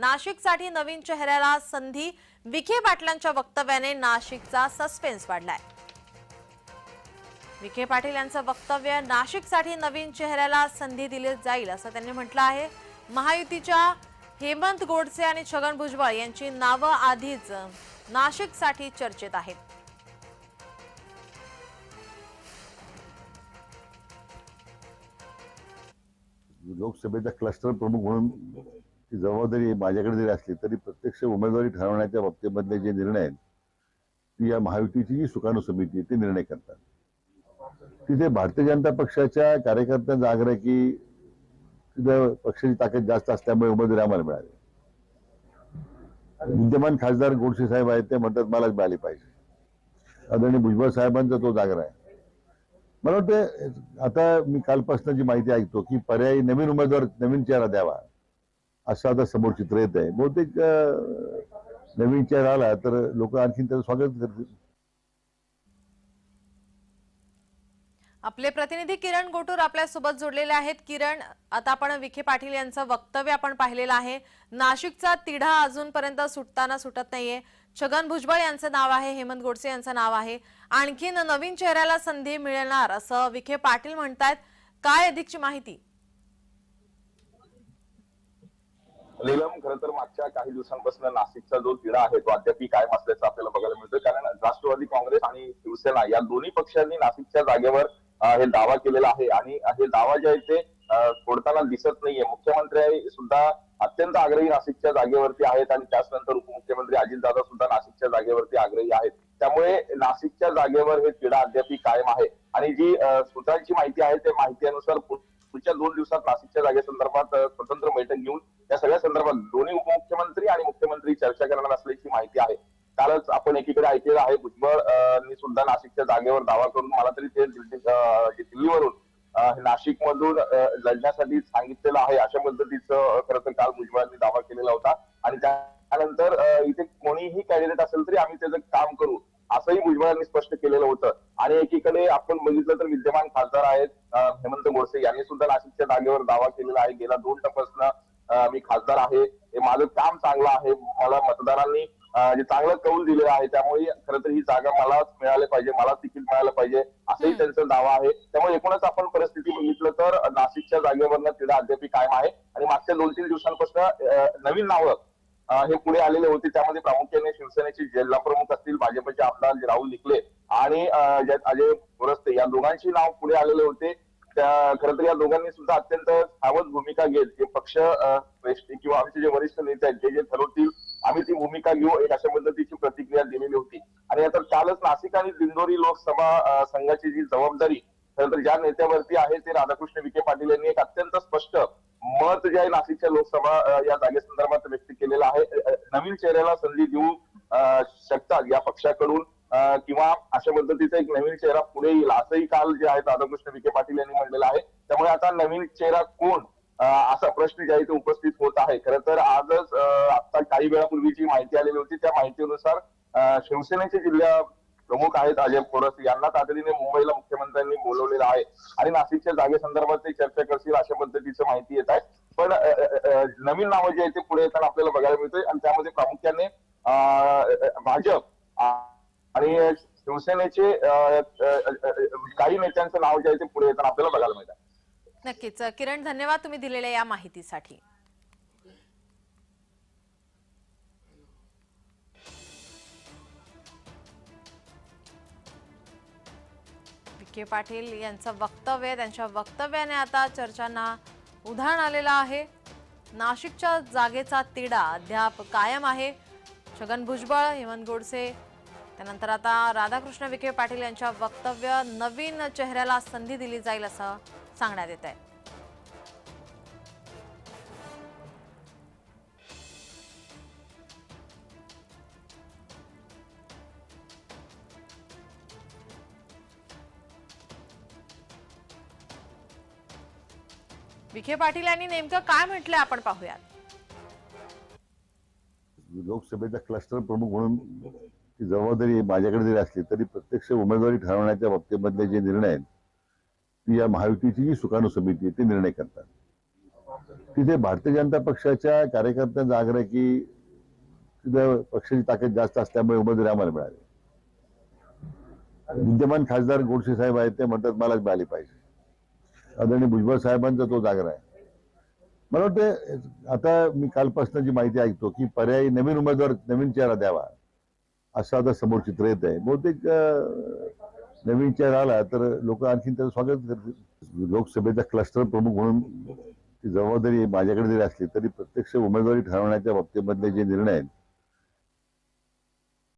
नाशिकसाठी नवीन चेहऱ्याला संधी विखे पाटलांच्या वक्तव्याने नाशिकचा सस्पेन्स वाढलाय. विखे पाटील यांचं वक्तव्य नाशिकसाठी नवीन चेहऱ्याला संधी दिली जाईल असं त्यांनी म्हटलं आहे. महायुतीच्या हेमंत गोडसे आणि छगन भुजबळ यांची नावं आधीच नाशिकसाठी चर्चेत आहेत. लोकसभेचा क्लस्टर प्रमुख म्हणून ती जबाबदारी माझ्याकडे जरी असली तरी प्रत्यक्ष उमेदवारी ठरवण्याच्या बाबतीमधले जे निर्णय आहेत ती या महायुतीची जी सुकाणू समिती आहे, ते निर्णय करतात. तिथे भारतीय जनता पक्षाच्या कार्यकर्त्यांचा आग्रह आहे की तिथं पक्षाची ताकद जास्त असल्यामुळे उमेदवारी आम्हाला मिळाली. विद्यमान खासदार गोडसे साहेब आहेत ते म्हणतात मलाच मिळाली पाहिजे. आदरणीय भुजबळ साहेबांचा तो जागर आहे. मला वाटतं आता मी कालपासून जी माहिती ऐकतो की पर्यायी नवीन उमेदवार नवीन चेहरा द्यावा. असं आता समोर चित्र येत आहे. बहुतेक नवीन चेहरा आला तर लोक आणखीन त्याचं स्वागत करतील. आपले प्रतिनिधी किरण गोटूर आपल्यासोबत जोडलेले आहेत. किरण आता आपण विखे पाटील यांचं वक्तव्य आपण पाहिलेलं आहे. नाशिकचा तिढा अजूनपर्यंत सुटताना सुटत नाहीये. छगन भुजबळ यांचं नाव आहे हेमंत गोडसे यांचं नाव आहे. आणखीन नवीन चेहऱ्याला संधी मिळणार असं विखे पाटील म्हणतायत. काय अधिकची माहिती? नीलम खरं तर मागच्या काही दिवसांपासून नाशिकचा जो तिढा आहे तो अद्याप कायम असल्याचं आपल्याला बघायला मिळतोय. कारण राष्ट्रवादी काँग्रेस आणि शिवसेना या दोन्ही पक्षांनी नाशिकच्या जागेवर हे दावा केलेला आहे. आणि हे दावा जे आहे ते सोडताना दिसत नाहीये. मुख्यमंत्री सुद्धा अत्यंत आग्रही नाशिकच्या जागेवरती आहेत आणि त्याचनंतर उपमुख्यमंत्री अजितदादा सुद्धा नाशिकच्या जागेवरती आग्रही आहेत. त्यामुळे नाशिकच्या जागेवर हे तिढा अद्याप कायम आहे. आणि जी सूत्रांची माहिती आहे त्या माहितीनुसार पुढच्या दोन दिवसात नाशिकच्या जागेसंदर्भात स्वतंत्र बैठक घेऊन या सगळ्या संदर्भात दोन्ही उपमुख्यमंत्री आणि मुख्यमंत्री चर्चा करणार असल्याची माहिती आहे. कालच आपण एकीकडे ऐकलेलं आहे भुजबळ सुद्धा नाशिकच्या जागेवर दावा करून मला तरी ते दिल्ली- दिल्लीवरून नाशिक मधून लढण्यासाठी सांगितलेलं आहे अशा पद्धतीचं खरं तर काल भुजबळांनी दावा केलेला होता. आणि त्यानंतर इथे कोणीही कॅन्डिडेट असेल तरी आम्ही त्याचं काम करू. असंही भुजबळांनी स्पष्ट केलेलं होतं. आणि एकीकडे आपण बघितलं तर विद्यमान खासदार आहेत हेमंत गोडसे यांनी सुद्धा नाशिकच्या जागेवर दावा केलेला आहे. गेल्या दोन टप्प्यापासून अं, मी खासदार आहे. हे माझं काम चांगलं आहे. मला मतदारांनी जे चांगलं कौल दिलेलं आहे त्यामुळे खरं तर ही जागा मलाच मिळाली पाहिजे मला तिकीट मिळालं पाहिजे असंही. त्यांचा दावा आहे. त्यामुळे एकूणच आपण परिस्थिती बघितलं तर नाशिकच्या जागेवरनं तिढा अद्याप कायम आहे. आणि मागच्या दोन तीन दिवसांपासून नवीन नावं हे पुढे आलेले होते. त्यामध्ये प्रामुख्याने शिवसेनेचे जिल्हा प्रमुख असतील भाजपचे आमदार राहुल निकले आणि अजय गोरस्ते या दोघांची नाव पुढे आलेले होते. त्या खरं तर या दोघांनी सुद्धा अत्यंत सावध भूमिका घेत जे पक्ष श्रेष्ठ किंवा आमचे जे वरिष्ठ नेते आहेत जे जे ठरवतील आम्ही ती भूमिका घेऊ एक अशा पद्धतीची प्रतिक्रिया दिलेली होती. आणि आता कालच नाशिक आणि दिंडोरी लोकसभा संघाची जी जबाबदारी खरं तर ज्या नेत्यावरती आहे ते राधाकृष्ण विखे पाटील यांनी एक अत्यंत स्पष्ट मत जे आहे नाशिकच्या लोकसभा या जागेसंदर्भात व्यक्त केलेलं आहे. नवीन चेहऱ्याला संधी देऊ शकतात या पक्षाकडून किंवा अशा पद्धतीचा एक नवीन चेहरा पुढे येईल असंही काल जे आहे राधाकृष्ण विखे पाटील यांनी म्हणलेलं आहे. त्यामुळे आता नवीन चेहरा कोण असा प्रश्न जे आहे उपस्थित होत आहे. खरं तर आजच आता काही वेळापूर्वी जी माहिती आलेली होती. त्या माहितीनुसार शिवसेनेचे जिल्हा प्रमुख आहेत अजय पोरस यांना तातडीने मुंबईला मुख्यमंत्र्यांनी बोलवलेलं आहे. आणि नाशिकच्या जागेसंदर्भात ते चर्चा करतील अशा पद्धतीचं माहिती येत आहे. पण नवीन नावं जे आहे ते पुढे येताना आपल्याला बघायला मिळतंय. आणि त्यामध्ये प्रामुख्याने भाजप आणि शिवसेनेचे काही नेत्यांचं नाव जे आहे ते पुढे येताना आपल्याला बघायला मिळतं नक्कीच. किरण धन्यवाद तुम्ही दिलेल्या या माहितीसाठी. विखे पाटील यांचं वक्तव्य त्यांच्या वक्तव्याने आता चर्चांना उधाण आलेलं आहे. नाशिकच्या जागेचा तिढा अद्याप कायम आहे. छगन भुजबळ हेमंत गोडसे त्यानंतर आता राधाकृष्ण विखे पाटील यांच्या वक्तव्य नवीन चेहऱ्याला संधी दिली जाईल असं सांगण्यात येत आहे विखे पाटील यांनी नेमकं काय म्हटलंय आपण पाहूयात. लोकसभेचा क्लस्टर प्रमुख म्हणून ती जबाबदारी माझ्याकडे जरी असली तरी प्रत्यक्ष उमेदवारी ठरवण्याच्या बाबतीमधले जे निर्णय आहेत ती या महायुतीची जी सुकाणू समिती आहे ते निर्णय करतात. तिथे भारतीय जनता पक्षाच्या कार्यकर्त्यांचा आग्रह की तिथे पक्षाची ताकद जास्त असल्यामुळे उमेदवारी आम्हाला मिळाली. विद्यमान खासदार गोडसे साहेब आहेत ते म्हणतात मलाच मिळाली पाहिजे. आदरणीय भुजबळ साहेबांचा तो जागर आहे. मला वाटतं आता मी कालपासून जी माहिती ऐकतो की पर्यायी नवीन उमेदवार नवीन चेहरा द्यावा असं आता समोर चित्र येत आहे. बहुतेक नवीन चेहरा आला तर लोक आणखीन त्याचं स्वागत करतील. लोकसभेचा क्लस्टर प्रमुख म्हणून ती जबाबदारी माझ्याकडे जरी असली तरी प्रत्यक्ष उमेदवारी ठरवण्याच्या बाबतीमधले जे निर्णय आहेत